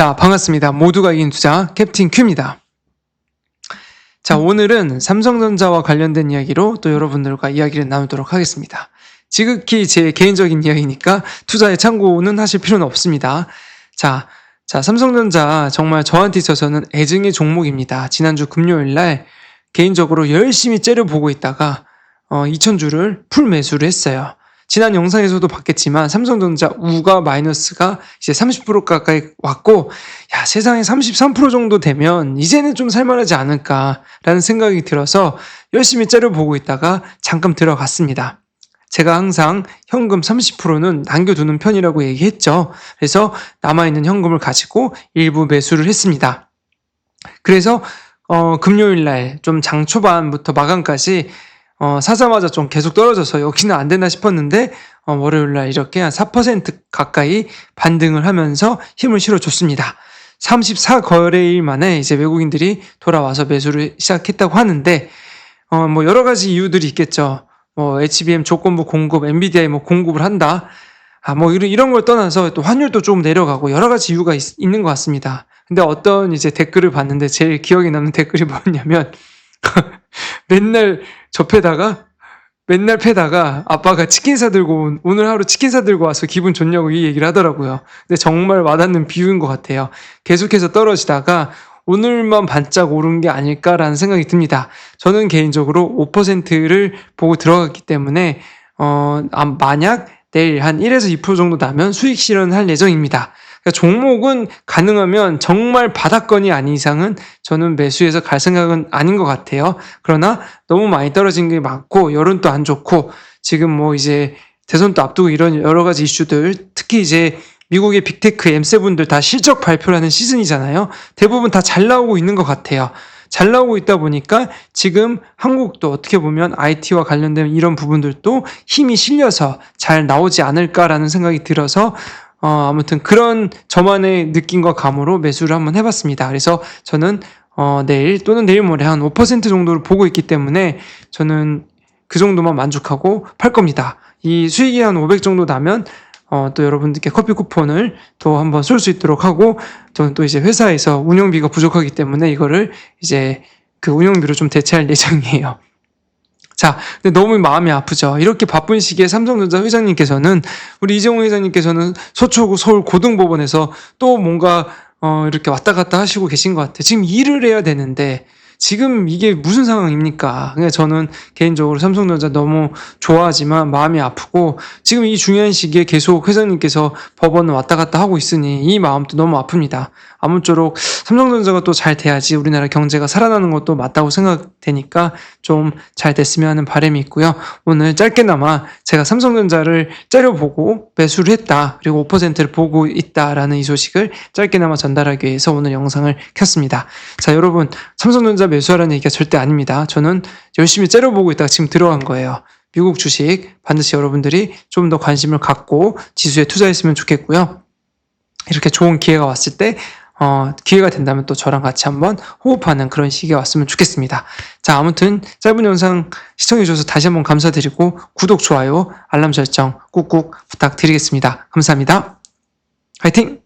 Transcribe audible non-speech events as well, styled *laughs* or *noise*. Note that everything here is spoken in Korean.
자, 반갑습니다. 모두가 이긴 투자 캡틴 큐입니다. 자, 오늘은 삼성전자와 관련된 이야기로 또 여러분들과 이야기를 나누도록 하겠습니다. 지극히 제 개인적인 이야기니까 투자에 참고는 하실 필요는 없습니다. 자, 자, 삼성전자 정말 저한테 있어서는 애증의 종목입니다. 지난주 금요일 날 개인적으로 열심히 째려보고 있다가 어, 2,000주를 풀 매수를 했어요. 지난 영상에서도 봤겠지만 삼성전자 우가 마이너스가 이제 30% 가까이 왔고 야 세상에 33% 정도 되면 이제는 좀 살만하지 않을까라는 생각이 들어서 열심히 째려보고 있다가 잠깐 들어갔습니다. 제가 항상 현금 30%는 남겨두는 편이라고 얘기했죠. 그래서 남아있는 현금을 가지고 일부 매수를 했습니다. 그래서 어, 금요일 날 좀 장 초반부터 마감까지 어, 사자마자 좀 계속 떨어져서 여기는 안 되나 싶었는데 어, 월요일 날 이렇게 한 4% 가까이 반등을 하면서 힘을 실어줬습니다. 34거래일 만에 이제 외국인들이 돌아와서 매수를 시작했다고 하는데 어, 뭐 여러 가지 이유들이 있겠죠. 뭐 HBM 조건부 공급, 엔비디아에 뭐 공급을 한다. 아, 뭐 이런, 이런 걸 떠나서 또 환율도 조금 내려가고 여러 가지 이유가 있, 있는 것 같습니다. 근데 어떤 이제 댓글을 봤는데 제일 기억에 남는 *laughs* 댓글이 뭐였냐면 맨날 접해다가 맨날 패다가 아빠가 치킨 사들고 온- 오늘 하루 치킨 사들고 와서 기분 좋냐고 이 얘기를 하더라고요. 근데 정말 와닿는 비유인 것 같아요. 계속해서 떨어지다가 오늘만 반짝 오른 게 아닐까라는 생각이 듭니다. 저는 개인적으로 5%를 보고 들어갔기 때문에 어, 아, 만약 내일 한 1에서 2% 정도 나면 수익 실현할 예정입니다. 그러니까 종목은 가능하면 정말 바닥권이 아닌 이상은 저는 매수해서 갈 생각은 아닌 것 같아요. 그러나 너무 많이 떨어진 게 많고 여론도 안 좋고 지금 뭐 이제 대선도 앞두고 이런 여러 가지 이슈들 특히 이제 미국의 빅테크 M7들 다 실적 발표라는 시즌이잖아요. 대부분 다 잘 나오고 있는 것 같아요. 잘 나오고 있다 보니까 지금 한국도 어떻게 보면 IT와 관련된 이런 부분들도 힘이 실려서 잘 나오지 않을까라는 생각이 들어서 어, 아무튼 그런 저만의 느낌과 감으로 매수를 한번 해봤습니다. 그래서 저는 어, 내일 또는 내일 모레 한 5% 정도를 보고 있기 때문에 저는 그 정도만 만족하고 팔 겁니다. 이 수익이 한 500 정도 나면 어, 또 여러분들께 커피 쿠폰을 또 한번 쏠 수 있도록 하고 저는 또 이제 회사에서 운영비가 부족하기 때문에 이거를 이제 그 운영비로 좀 대체할 *laughs* 예정이에요. 자, 근데 너무 마음이 아프죠. 이렇게 바쁜 시기에 삼성전자 회장님께서는 우리 이정우 회장님께서는 서초구 서울 고등법원에서 또 뭔가 어 이렇게 왔다 갔다 하시고 계신 것 같아요. 지금 일을 해야 되는데 지금 이게 무슨 상황입니까? 그냥 저는 개인적으로 삼성전자 너무 좋아하지만 마음이 아프고 지금 이 중요한 시기에 계속 회장님께서 법원을 왔다 갔다 하고 있으니 이 마음도 너무 아픕니다. 아무쪼록 삼성전자가 또 잘 돼야지 우리나라 경제가 살아나는 것도 맞다고 생각되니까 좀 잘 됐으면 하는 바람이 있고요. 오늘 짧게나마 제가 삼성전자를 째려보고 매수를 했다. 그리고 5%를 보고 있다라는 이 소식을 짧게나마 전달하기 위해서 오늘 영상을 켰습니다. 자, 여러분, 삼성전자 매수하라는 얘기가 절대 아닙니다. 저는 열심히 째려보고 있다가 지금 들어간 거예요. 미국 주식 반드시 여러분들이 좀 더 관심을 갖고 지수에 투자했으면 좋겠고요. 이렇게 좋은 기회가 왔을 때 어, 기회가 된다면 또 저랑 같이 한번 호흡하는 그런 시기가 왔으면 좋겠습니다. 자, 아무튼 짧은 영상 시청해주셔서 다시 한번 감사드리고 구독, 좋아요, 알람 설정 꾹꾹 부탁드리겠습니다. 감사합니다. 화이팅!